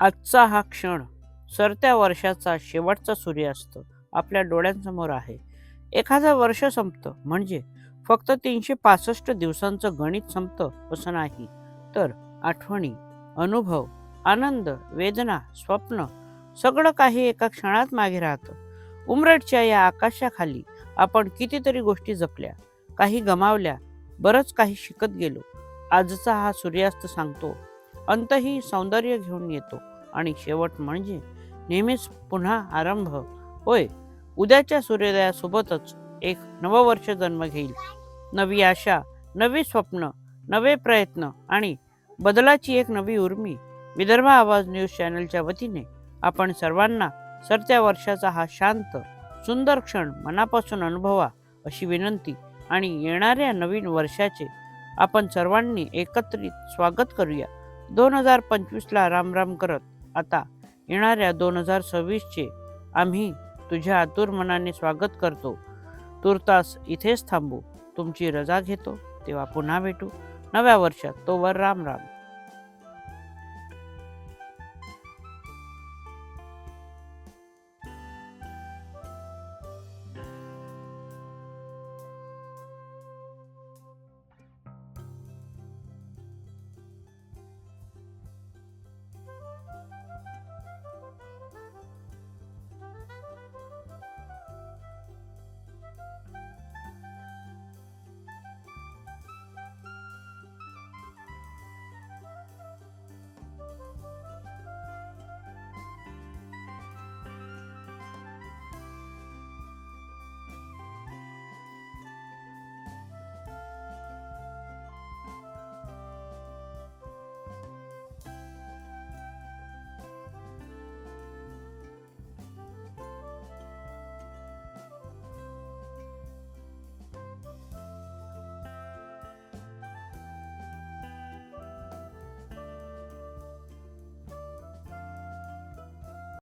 आजचा हा क्षण सरत्या वर्षाचा शेवटचा सूर्यास्त आपल्या डोळ्यांसमोर आहे. एखादं वर्ष संपतं म्हणजे फक्त तीनशे पासष्ट दिवसांचं गणित संपतं असं नाही. तर आठवणी अनुभव आनंद वेदना स्वप्न सगळं काही एका क्षणात मागे राहतं. उमरटच्या या आकाशाखाली आपण कितीतरी गोष्टी जपल्या काही गमावल्या बरंच काही शिकत गेलो. आजचा हा सूर्यास्त सांगतो अंतही सौंदर्य घेऊन येतो. आणि शेवट म्हणजे नेहमीच पुन्हा आरंभ. होय उद्याच्या सूर्योदयासोबतच एक नववर्ष जन्म घेईल. नवी आशा नवी स्वप्न नवे प्रयत्न आणि बदलाची एक नवी उर्मी. विदर्भ आवाज न्यूज चॅनलच्या वतीने आपण सर्वांना सरत्या वर्षाचा हा शांत सुंदर क्षण मनापासून अनुभवा अशी विनंती आणि येणाऱ्या नवीन वर्षाचे आपण सर्वांनी एकत्रित स्वागत करूया. दोन हजार पंचवीसला रामराम करत आता येणाऱ्या दोन हजार सव्वीसचे आम्ही तुझ्या आतुर मनाने स्वागत करतो. तुर्तास इथेच थांबू. तुमची रजा घेतो. तेव्हा पुन्हा भेटू. नव्या वर्षात तोवर राम राम